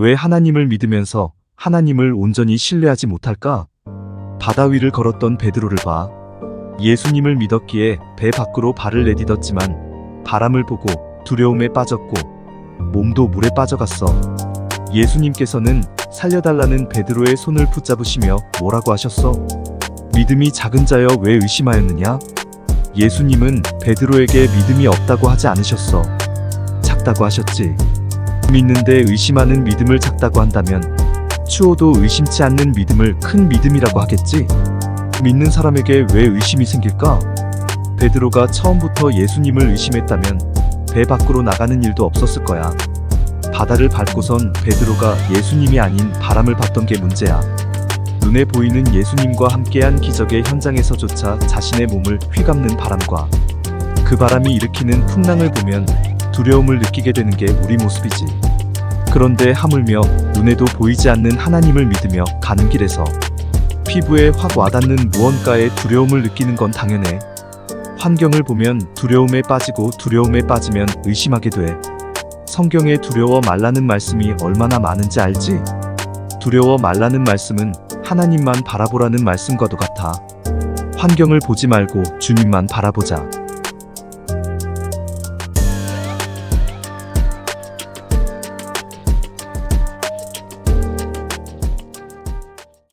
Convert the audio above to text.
왜 하나님을 믿으면서 하나님을 온전히 신뢰하지 못할까? 바다 위를 걸었던 베드로를 봐. 예수님을 믿었기에 배 밖으로 발을 내딛었지만 바람을 보고 두려움에 빠졌고 몸도 물에 빠져갔어. 예수님께서는 살려달라는 베드로의 손을 붙잡으시며 뭐라고 하셨어? 믿음이 작은 자여 왜 의심하였느냐? 예수님은 베드로에게 믿음이 없다고 하지 않으셨어. 작다고 하셨지. 믿는데 의심하는 믿음을 작다고 한다면 추호도 의심치 않는 믿음을 큰 믿음이라고 하겠지. 믿는 사람에게 왜 의심이 생길까? 베드로가 처음부터 예수님을 의심했다면 배 밖으로 나가는 일도 없었을 거야. 바다를 밟고선 베드로가 예수님이 아닌 바람을 봤던 게 문제야. 눈에 보이는 예수님과 함께한 기적의 현장에서조차 자신의 몸을 휘감는 바람과 그 바람이 일으키는 풍랑을 보면 두려움을 느끼게 되는 게 우리 모습이지. 그런데 하물며 눈에도 보이지 않는 하나님을 믿으며 가는 길에서 피부에 확 와닿는 무언가의 두려움을 느끼는 건 당연해. 환경을 보면 두려움에 빠지고 두려움에 빠지면 의심하게 돼. 성경에 두려워 말라는 말씀이 얼마나 많은지 알지? 두려워 말라는 말씀은 하나님만 바라보라는 말씀과도 같아. 환경을 보지 말고 주님만 바라보자.